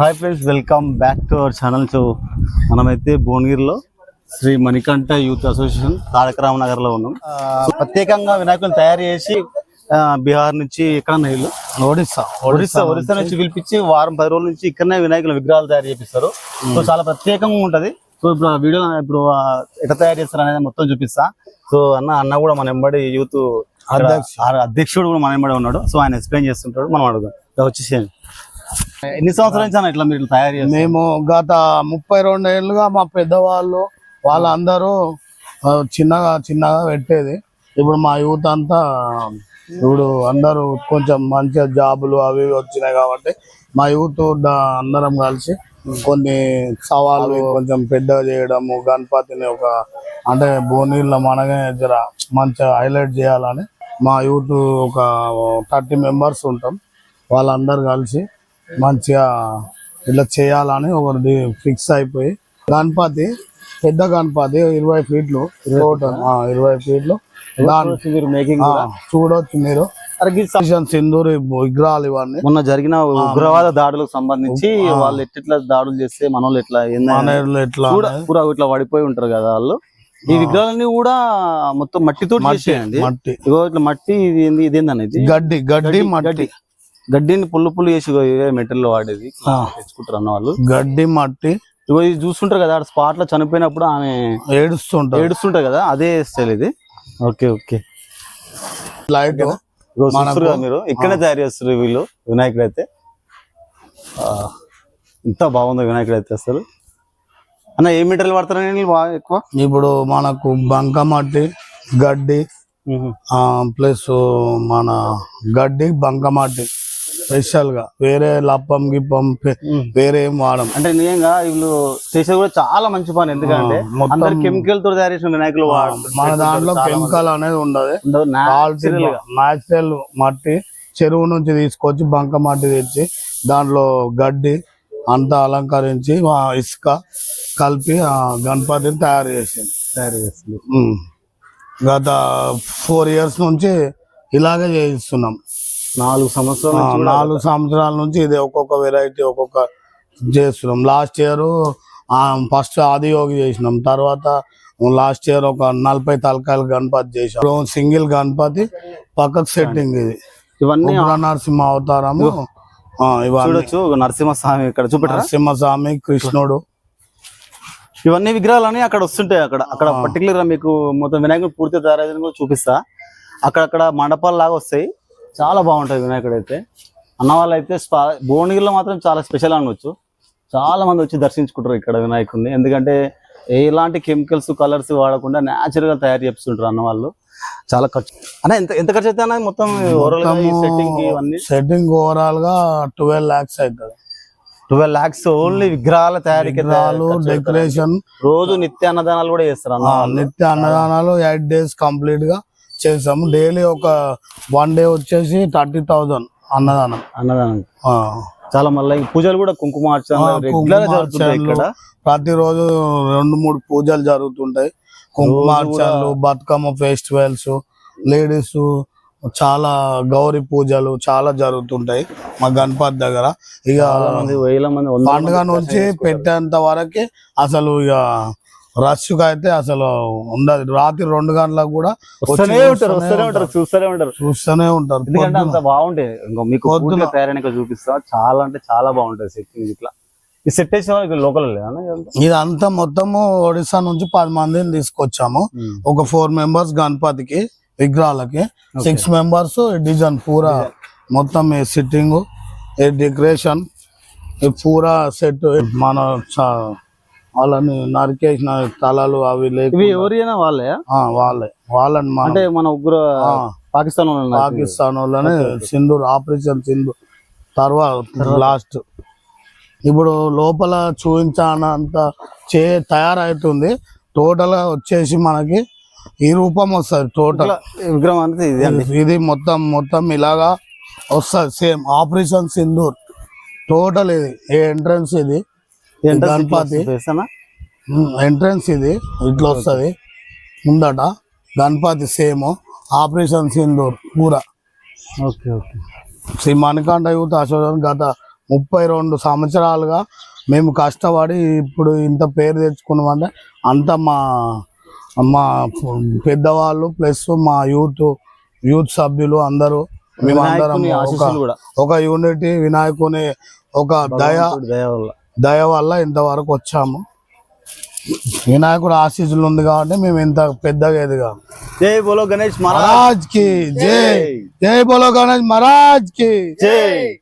Hi friends welcome back to our channel so మనమైతే భువనగిరిలో Shri Manikanta youth association Taraka రామనగర్లో ఉన్నాం. ప్రత్యేకంగా వినాయకులను తయారు చేసి బీహార్ నుంచి ఎక్కడ ఇల్లు ఒడిస్సా. ఒడిస్సా ఒడిస్సా నుంచి పిలిపించి వారం పది రోజుల నుంచి ఇక్కడనే వినాయకుల విగ్రహాలు తయారు చేపిస్తారు. సో చాలా ప్రత్యేకంగా ఉంటది. సో ఇప్పుడు ఆ వీడియో ఇప్పుడు ఎట్లా తయారు చేస్తారు అనేది మొత్తం చూపిస్తా. సో అన్న అన్న కూడా మన ఎంబడి యూత్ అధ్యక్షుడు. కూడా మన ఎంబడి ఉన్నాడు. సో ఆయన ఎక్స్ప్లెయిన్ చేస్తుంటాడు. మనం అడుగుదాం. వచ్చేసేయండి. ఎన్ని సంవత్సరాల నుంచి ఇట్లా మీరు తయారు చేస్తారు? మేము గత ముప్పై రెండు ఏళ్ళుగా మా పెద్దవాళ్ళు వాళ్ళందరూ చిన్నగా చిన్నగా పెట్టేది. ఇప్పుడు మా యూత్ అంతా ఇప్పుడు అందరూ కొంచెం మంచిగా జాబులు అవి ఇవి వచ్చినాయి కాబట్టి మా యూత్ అందరం కలిసి కొన్ని సవాళ్ళు కొంచెం పెద్దగా చేయడము గణపతిని ఒక అంటే బోనీళ్ళ మనగా జర మంచిగా హైలైట్ చేయాలని మా యూత్ ఒక థర్టీ మెంబర్స్ ఉంటాం. వాళ్ళందరూ కలిసి మంచిగా ఇట్లా చేయాలని ఒకటి ఫిక్స్ అయిపోయి గణపతి పెద్ద గణపతి ఇరవై ఫీట్లు టోటల్ ఇరవై ఫీట్లు. మీరు మేకింగ్ చూడొచ్చు మీరు. సింధూరి విగ్రహాలు ఇవన్నీ. మొన్న జరిగిన ఉగ్రవాద దాడులకు సంబంధించి వాళ్ళు ఎట్లా దాడులు చేస్తే మన వాళ్ళు ఎట్లా ఎట్లా కూడా ఇట్లా పడిపోయి ఉంటారు కదా వాళ్ళు. ఈ విగ్రహాలన్నీ కూడా మొత్తం మట్టితో మట్టి ఇట్లా మట్టి ఇది ఏంది ఇదేందని ఇది గడ్డి గడ్డి మట్టి. గడ్డిని పుల్లు పుల్లు చేసి మెటీరియల్ వాడేది. తెచ్చుకుంటారు అన్న వాళ్ళు. గడ్డి మట్టి. ఇగో ఇది చూస్తుంటారు కదా స్పాట్లో చనిపోయినప్పుడు ఆమె ఏడుస్తుంటారు ఏడుస్తుంటారు కదా అదే స్టైల్ ఇది. Okay okay. లైట్ మీరు ఇక్కడే తయారు చేస్తారు వీళ్ళు వినాయకుడు అయితే ఆ, ఎంత బాగుందో వినాయకుడు అయితే అసలు. అన్న ఏ మెటీరియల్ వాడతారని బాగా ఎక్కువ? ఇప్పుడు మనకు బంక మట్టి గడ్డి ప్లస్ మన గడ్డి బంక మట్టి. స్పెషల్గా వేరే లప్పం గిప్పం వేరే ఏం వాడం. అంటే నిజంగా వీళ్ళు చేసేది కూడా చాలా మంచి పని. ఎందుకంటే మొత్తం- కెమికల్తో తయారు చేసిన వినాయకులు. మన దాంట్లో కెమికల్ అనేది ఉండదు. న్యాచురల్ మట్టి చెరువు నుంచి తీసుకొచ్చి బంక మట్టి తెచ్చి దాంట్లో గడ్డి అంతా అలంకరించి ఇసుక కలిపి ఆ గణపతిని తయారు చేసింది. తయారు చేస్తుంది ఉమ్. గత ఫోర్ ఇయర్స్ నుంచి ఇలాగే చేయిస్తున్నాం. నాలుగు సంవత్సరాల నాలుగు సంవత్సరాల నుంచి ఇది ఒక్కొక్క వెరైటీ ఒక్కొక్క చేస్తున్నాం. లాస్ట్ ఇయర్ ఫస్ట్ ఆదియోగి చేసినాం. తర్వాత లాస్ట్ ఇయర్ ఒక నలభై తలకాయల గణపతి చేసాం సింగిల్ గణపతి పక్కకు సెట్టింగ్ ఇది. ఇవన్నీ నరసింహ అవతారము. చూడొచ్చు నరసింహస్వామి ఇక్కడ చూపెట్టరా? నరసింహస్వామి కృష్ణుడు. ఇవన్నీ విగ్రహాలని అక్కడ వస్తుంటాయి అక్కడ. అక్కడ పర్టికులర్గా మీకు మొత్తం వినాయకుడు పూర్తి తయారైన కూడా చూపిస్తా. అక్కడక్కడ మండపాలు లాగా వస్తాయి. చాలా బాగుంటది వినాయకుడు అయితే. అన్న వాళ్ళు అయితే స్పా- భువనగిరిలో మాత్రం చాలా స్పెషల్ అనవచ్చు చాలా మంది వచ్చి దర్శించుకుంటారు ఇక్కడ వినాయకుడిని. ఎందుకంటే ఎలాంటి కెమికల్స్ కలర్స్ వాడకుండా న్యాచురల్గా తయారు చేస్తుంటారు అన్న వాళ్ళు. చాలా ఖర్చు అన్న ఎంత ఎంత ఖర్చు అయితే మొత్తం ఓవరాల్ సెట్టింగ్ ఇవన్నీ? సెట్టింగ్ ఓవరాల్గా ట్వెల్వ్ లాక్స్ అవుతుంది. ట్వెల్వ్ లాక్స్ ఓన్లీ విగ్రహాల తయారీకి విగ్రహాలు డెకరేషన్ రోజు నిత్య అన్నదానాలు కూడా చేస్తారు. నిత్య అన్నదానాలు ఎయిట్ డేస్ కంప్లీట్గా చేసాము. డైలీ ఒక వన్ డే వచ్చేసి థర్టీ థౌజండ్ అన్నదానం. అన్నదానం. ఆ. చాలా మళ్ళీ పూజలు కూడా కుంకుమ రెగ్యులర్ జరుగుతుంటాయి ఇక్కడ? ప్రతిరోజు రెండు మూడు పూజలు జరుగుతుంటాయి. కుంకుమార్చనలు బతుకమ్మ ఫెస్టివల్స్ లేడీస్ చాలా గౌరీ పూజలు చాలా జరుగుతుంటాయి మా గణపతి దగ్గర. ఇక వేల మంది పండుగ నుంచి. పెట్టేంత వరకే అసలు ఇక రష్గా అయితే అసలు ఉండదు. రాత్రి రెండు గంటలకు కూడా వస్తూనే ఉంటారు వస్తూనే ఉంటారు చూస్తూనే ఉంటారు. చూస్తూనే ఉంటారు. ఎందుకంటే అంత బాగుంటాయి ఇంకో మీకు. పూర్తిగా తయారైన చూపిస్తా చాలా అంటే చాలా బాగుంటది సెట్టింగ్ ఇట్లా. ఈ సెట్ వేసిన లోకల్ ఇదంతా మొత్తము ఒడిశా నుంచి పది మందిని తీసుకొచ్చాము. ఒక ఫోర్ మెంబర్స్ గణపతికి విగ్రహాలకి సిక్స్ మెంబర్స్ డిజైన్ పూరా మొత్తం ఈ సిట్టింగ్ ఈ డెకరేషన్ ఈ పూరా సెట్ మన వాళ్ళని నరికేసిన తలలు అవి లేకుండా ఎవరైనా వాళ్ళే? వాళ్ళే. వాళ్ళని అంటే మన ఉగ్ర పాకిస్తాన్. పాకిస్తాన్ వాళ్ళని సింధూర్ ఆపరేషన్ సింధూర్ తర్వాత లాస్ట్. ఇప్పుడు లోపల చూపించానంత చే తయారవుతుంది. టోటల్గా వచ్చేసి మనకి ఈ రూపం వస్తుంది టోటల్ విగ్రహం అంతే ఇది ఇది మొత్తం మొత్తం ఇలాగా వస్తుంది. Same operation Sindoor. టోటల్ ఇది ఏ ఎంట్రన్స్ ఇది. గణపతి ఎంట్రన్స్ ఇది ఇట్లా వస్తుంది. ముందట గణపతి సేమ్ ఆపరేషన్ సింధూర్ పూరా okay okay. Sri Manikanta youth association గత ముప్పై రెండు సంవత్సరాలుగా మేము కష్టపడి ఇప్పుడు ఇంత పేరు తెచ్చుకున్నామంటే అంతా మా మా పెద్దవాళ్ళు ప్లస్ మా యూత్ యూత్ సభ్యులు అందరూ మేమందరం వినాయకుని ఒక ఆశీస్సులు కూడా. ఒక యూనిటీ వినాయకుని ఒక దయ దయ వల్ల ఇంతవరకు వచ్చాము. వినాయకుడు ఆశీస్సులు ఉంది కాబట్టి మేము ఇంత పెద్దగా ఎదిగాం. జై బోలో గణేష్ మహారాజ్ మహారాజ్కి జై. జై బోలో గణేష్ మహారాజ్కి జై.